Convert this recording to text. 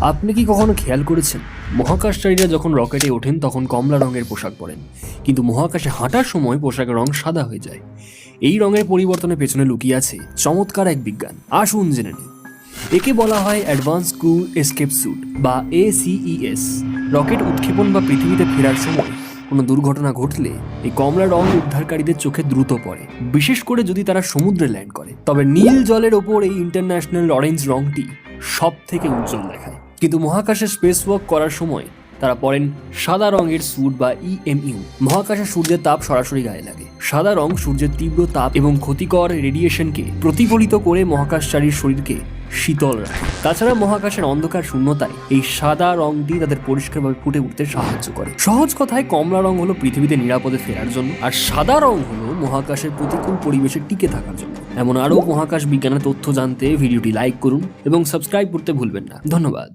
আপনি কি কখনো খেয়াল করেছেন? মহাকাশচারীরা যখন রকেটে ওঠেন, তখন কমলা রঙের পোশাক পরেন। কিন্তু মহাকাশে হাঁটার সময় পোশাকের রং সাদা হয়ে যায়। এই রঙের পরিবর্তনের পেছনে লুকিয়ে আছে চমৎকার এক বিজ্ঞান। আসুন জেনে নিই। একে বলা হয় অ্যাডভান্স ক্রু এসকেপ স্যুট বা এসিইএস রকেট উৎক্ষেপণ বা পৃথিবীতে ফেরার সময় কোনো দুর্ঘটনা ঘটলে এই কমলা রং উদ্ধারকারীদের চোখে দ্রুত পড়ে। বিশেষ করে যদি তারা সমুদ্রে ল্যান্ড করে। তবে নীল জলের ওপর এই ইন্টারন্যাশনাল অরেঞ্জ রংটি সব থেকে উজ্জ্বল দেখায়। কিন্তু মহাকাশে স্পেস ওয়াক করার সময় তারা পরেন সাদা রঙের স্যুট বা ইএমইউ মহাকাশে সূর্যের তাপ সরাসরি গায়ে লাগে। সাদা রং সূর্যের তীব্র তাপ এবং ক্ষতিকর রেডিয়েশনকে প্রতিফলিত করে মহাকাশচারীর শরীরকে শীতল রাখে। তাছাড়া মহাকাশের অন্ধকার শূন্যতায় এই সাদা রংটি তাদের পরিষ্কারভাবে ফুটে উঠতে সাহায্য করে। সহজ কথায়, কমলা রং হলো পৃথিবীতে নিরাপদে ফেরার জন্য, আর সাদা রং হলো মহাকাশের প্রতিকূল পরিবেশে টিকে থাকার জন্য। এমন আরও মহাকাশ বিজ্ঞানের তথ্য জানতে ভিডিওটি লাইক করুন এবং সাবস্ক্রাইব করতে ভুলবেন না। ধন্যবাদ।